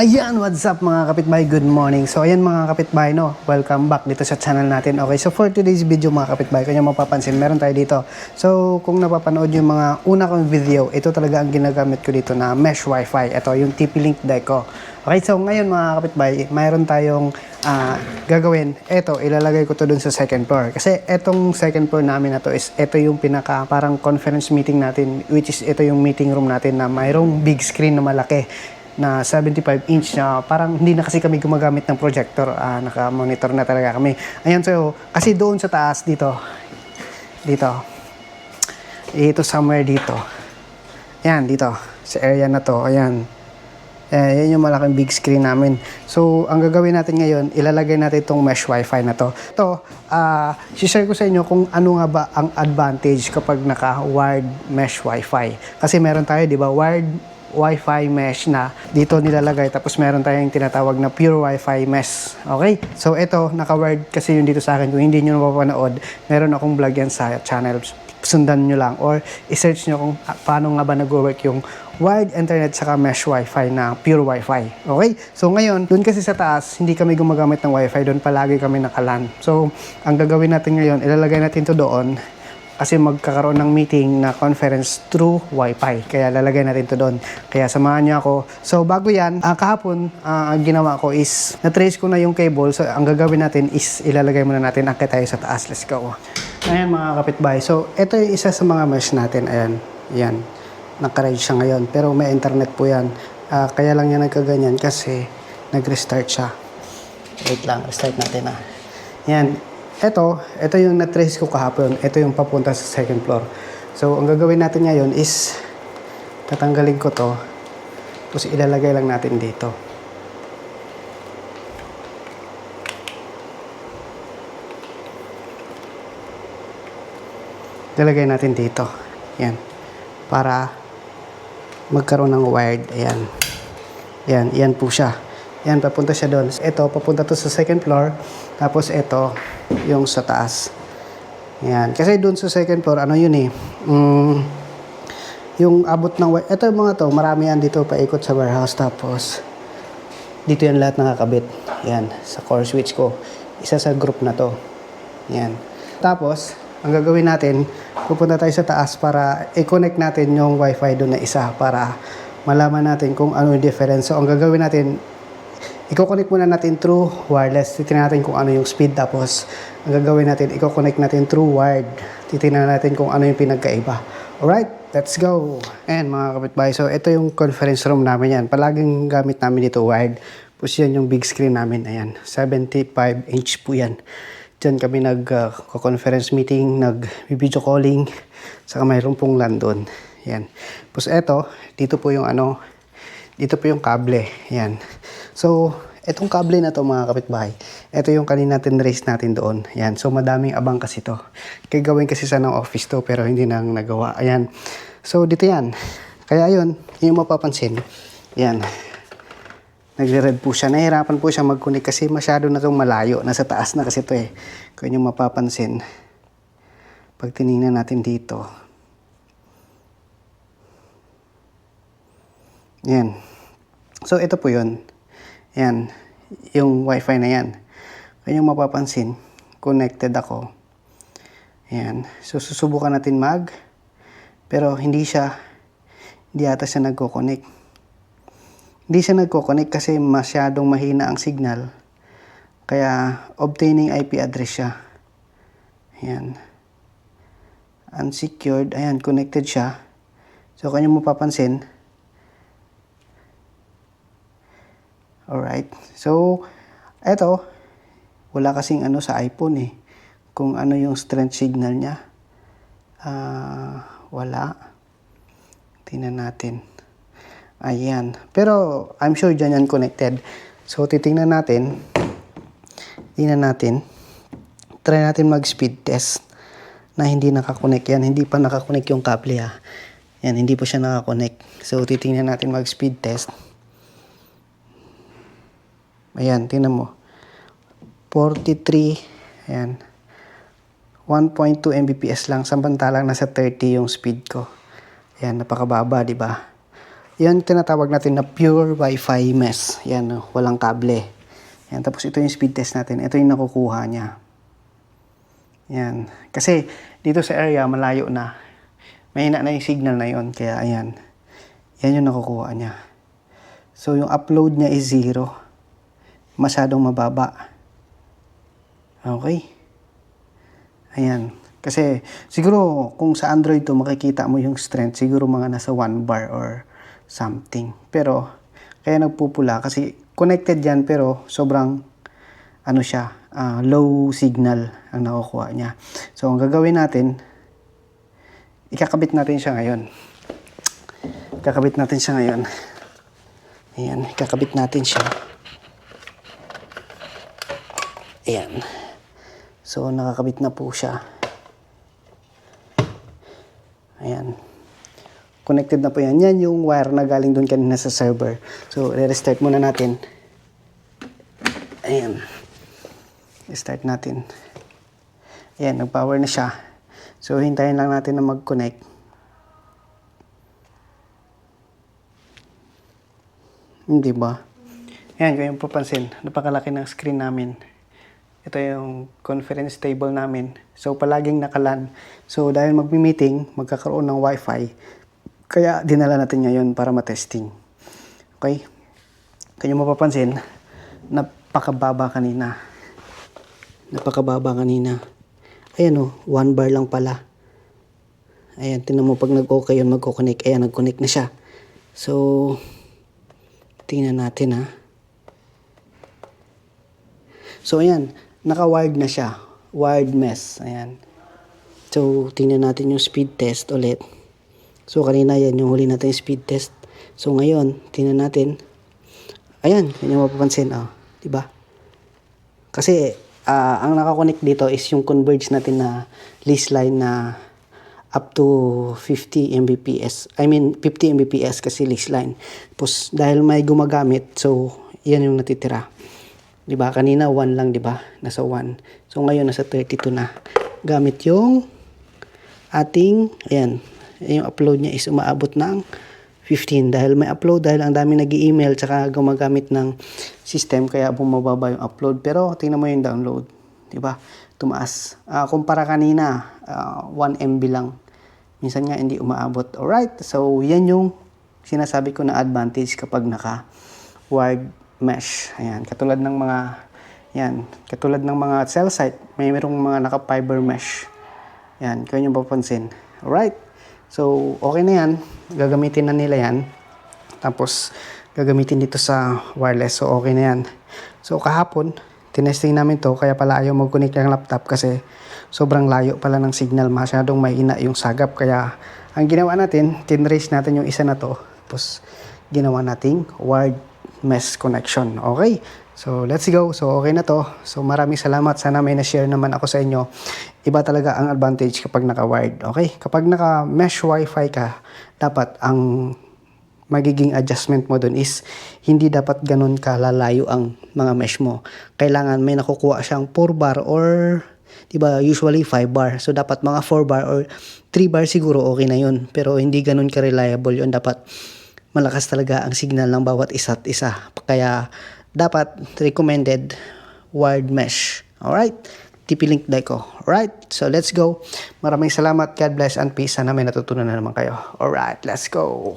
Ayan, what's up mga kapitbahay? Good morning. So ayan mga kapitbahay, no? Welcome back dito sa channel natin. Okay, so for today's video mga kapitbahay, kung mapapansin, meron tayo dito. So kung napapanood yung mga una kong video, ito talaga ang ginagamit ko dito na mesh wifi. Ito, yung TP-Link Deco. Okay, so ngayon mga kapitbahay, mayroon tayong ah, gagawin. Ito, ilalagay ko to dun sa second floor. Kasi etong second floor namin na to is, ito yung pinaka parang conference meeting natin, which is ito yung meeting room natin na mayroong big screen na malaki na 75 inch na parang hindi na kasi kami gumagamit ng projector, ah, naka-monitor na talaga kami. Ayan, so, kasi doon sa taas, dito, dito, dito somewhere dito. Ayan, dito, sa area na to, ayan. Eh, yan yung malaking big screen namin. So, ang gagawin natin ngayon, ilalagay natin itong mesh wifi na to. Ito, ah, share ko sa inyo kung ano nga ba ang advantage kapag naka-wired mesh wifi. Kasi meron tayo, di ba, wired Wi-Fi mesh na dito nilalagay tapos meron tayong tinatawag na pure Wi-Fi mesh. Okay? So ito, naka-wired kasi yun dito sa akin. Kung hindi nyo napapanood, meron akong vlog yan sa channel. Sundan nyo lang or isearch nyo kung paano nga ba nag-work yung wired internet saka mesh Wi-Fi na pure Wi-Fi. Okay? So ngayon, dun kasi sa taas, hindi kami gumagamit ng Wi-Fi. Doon palagi kami nakalan. So, ang gagawin natin ngayon, ilalagay natin to doon kasi magkakaroon ng meeting na conference through Wi-Fi. Kaya lalagay natin to doon. Kaya samahan niyo ako. So bago yan, ah, kahapon, ah, ang ginawa ko is na-trace ko na yung cable. So ang gagawin natin is ilalagay muna natin akit tayo sa taas. Let's go. Ayan mga kapitbahay. So ito yung isa sa mga mesh natin. Ayan. Yan. Nakaride siya ngayon. Pero may internet po yan. Ah, kaya lang yan nagkaganyan kasi nag-restart siya. Wait lang. Restart natin ah. Yan. Ito, ito yung na-trace ko kahapon. Ito yung papunta sa second floor. So, ang gagawin natin ngayon is tatanggalin ko to. Tapos ilalagay lang natin dito. Ilalagay natin dito. Yan. Para magkaroon ng wired. Ayan. Yan. Yan po siya. Yan, papunta siya doon. Ito, papunta to sa second floor. Tapos ito, yung sa taas. Yan. Kasi doon sa second floor, ano yun eh, mm, yung abot ng, ito yung mga to, marami yan dito paikot sa warehouse. Tapos, dito yan lahat nakakabit. Yan, sa core switch ko. Isa sa group na to. Yan. Tapos, ang gagawin natin, pupunta tayo sa taas para i-connect natin yung wifi doon na isa para malaman natin kung ano yung difference. So, ang gagawin natin, i-connect muna natin through wireless. Titingnan natin kung ano yung speed. Tapos, ang gagawin natin, i-connect natin through wired. Titingnan natin kung ano yung pinagkaiba. Alright, let's go. And mga kapitbahay, so ito yung conference room namin yan. Palaging gamit namin dito wired. Tapos yan yung big screen namin. Ayan, 75 inch po yan. Diyan kami nag-conference meeting, nag-video calling. Saka mayroon pong LAN doon. Yan. Tapos eto, dito po yung ano, dito po yung kable. Yan. So, etong kable na to mga kapitbahay, ito yung kanina natin race natin doon. Yan. So, madaming abang kasi to. Kaya gawin kasi sa ng office to, pero hindi nang nagawa. Ayan. So, dito yan. Kaya yun, yung mapapansin. Yan. Nagre-red po siya. Nahirapan po siya mag-connect kasi masyado na itong malayo. Nasa taas na kasi ito eh. Kung yung mapapansin. Pag tinignan natin dito. Yan. So, ito po yun. Yan. Yung wifi na yan. Kung yung mapapansin, connected ako. Yan. So, susubukan natin mag. Pero hindi siya, hindi ata siya nagko-connect. Hindi siya nagko-connect kasi masyadong mahina ang signal. Kaya, obtaining IP address siya. Ayan. Unsecured. Ayan, connected siya. So, kanya mo papansin. Alright. So, eto. Wala kasing ano sa iPhone eh. Kung ano yung strength signal niya. Ah, wala. Tingnan natin. Ayan. Pero, I'm sure dyan yan connected. So, titingnan natin. Tingnan natin. Try natin mag-speed test na hindi nakakonect yan. Hindi pa nakakonect yung kable ha. Yan, hindi po siya nakakonect. So, titingnan natin mag-speed test. Ayan, tingnan mo. 43. Ayan. 1.2 Mbps lang. Samantalang nasa 30 yung speed ko. Ayan, napakababa, di ba? Yan tinatawag natin na pure Wi-Fi mesh. Yan, walang kable. Yan, tapos ito yung speed test natin. Ito yung nakukuha niya. Yan. Kasi dito sa area, malayo na. Mahina na yung signal na yon Kaya ayan. Yan yung nakukuha niya. So yung upload niya is zero. Masyadong mababa. Okay. Ayan. Kasi siguro kung sa Android to makikita mo yung strength siguro mga nasa 1 bar or something. Pero kaya nagpupula kasi connected yan pero sobrang ano siya, ah, low signal ang nakukuha niya. So ang gagawin natin, ikakabit natin siya ngayon. Ikakabit natin siya ngayon. Ayan, ikakabit natin siya. Ayan. So nakakabit na po siya. Ayan. Connected na po yan. Yan yung wire na galing doon kanina sa server. So, re-restart muna natin. Ayan. Start natin. Ayan, nag-power na siya. So, hintayin lang natin na mag-connect. Hindi ba? Ayan, kung yung papansin, napakalaki ng screen namin. Ito yung conference table namin. So, palaging nakalan. So, dahil magmi-meeting, magkakaroon ng wifi. Kaya, dinala natin ngayon para matesting. Okay? Kanya mapapansin, napakababa kanina. Napakababa kanina. Ayan o, one bar lang pala. Ayan, tinan mo pag nag-okay yun, magkoconnect. Ayan, nag-connect na siya. So, tingnan natin ha. So, ayan, naka-wired na siya. Wired mesh. Ayan. So, tingnan natin yung speed test ulit. So, kanina yan yung huli natin yung speed test. So, ngayon, tingnan natin. Ayan, yun yung mapapansin. Oh, di ba? Kasi, ah, ang nakakonect dito is yung converge natin na lease line na up to 50 Mbps. I mean, 50 Mbps kasi lease line. Tapos, dahil may gumagamit, so, yan yung natitira. 'Di ba? Kanina 1 lang, 'di ba? Nasa 1. So ngayon nasa 32 na. Gamit yung ating ayan, yung upload niya is umaabot ng 15 dahil may upload dahil ang dami nag-email tsaka gumagamit ng system kaya bumababa yung upload pero tingnan mo yung download 'di ba tumaas Ah, kumpara kanina ah, 1 MB lang minsan nga hindi umaabot alright so yan yung sinasabi ko na advantage kapag naka wired mesh. Ayan, katulad ng mga yan, katulad ng mga cell site, may merong mga naka fiber mesh. Yan, kaya nyo papansin. Alright. So, okay na yan. Gagamitin na nila yan. Tapos, gagamitin dito sa wireless. So, okay na yan. So, kahapon, tinesting namin to. Kaya pala ayaw mag-connect ng laptop kasi sobrang layo pala ng signal. Masyadong mahina yung sagap. Kaya, ang ginawa natin, tinrace natin yung isa na to. Tapos, ginawa nating wired mesh connection. Okay? So, let's go. So, okay na to. So, maraming salamat. Sana may na-share naman ako sa inyo. Iba talaga ang advantage kapag naka-wired. Okay? Kapag naka-mesh wifi ka, dapat ang magiging adjustment mo dun is hindi dapat ganun kalalayo ang mga mesh mo. Kailangan may nakukuha siyang 4 bar or 'di ba usually 5 bar. So dapat mga 4 bar or 3 bar siguro okay na 'yun. Pero hindi ganun ka-reliable 'yun. Dapat malakas talaga ang signal ng bawat isa't isa. Kaya dapat recommended wired mesh. Alright? TP-Link Deco. Alright? So let's go. Maraming salamat. God bless and peace. Sana may natutunan na naman kayo. Alright, let's go.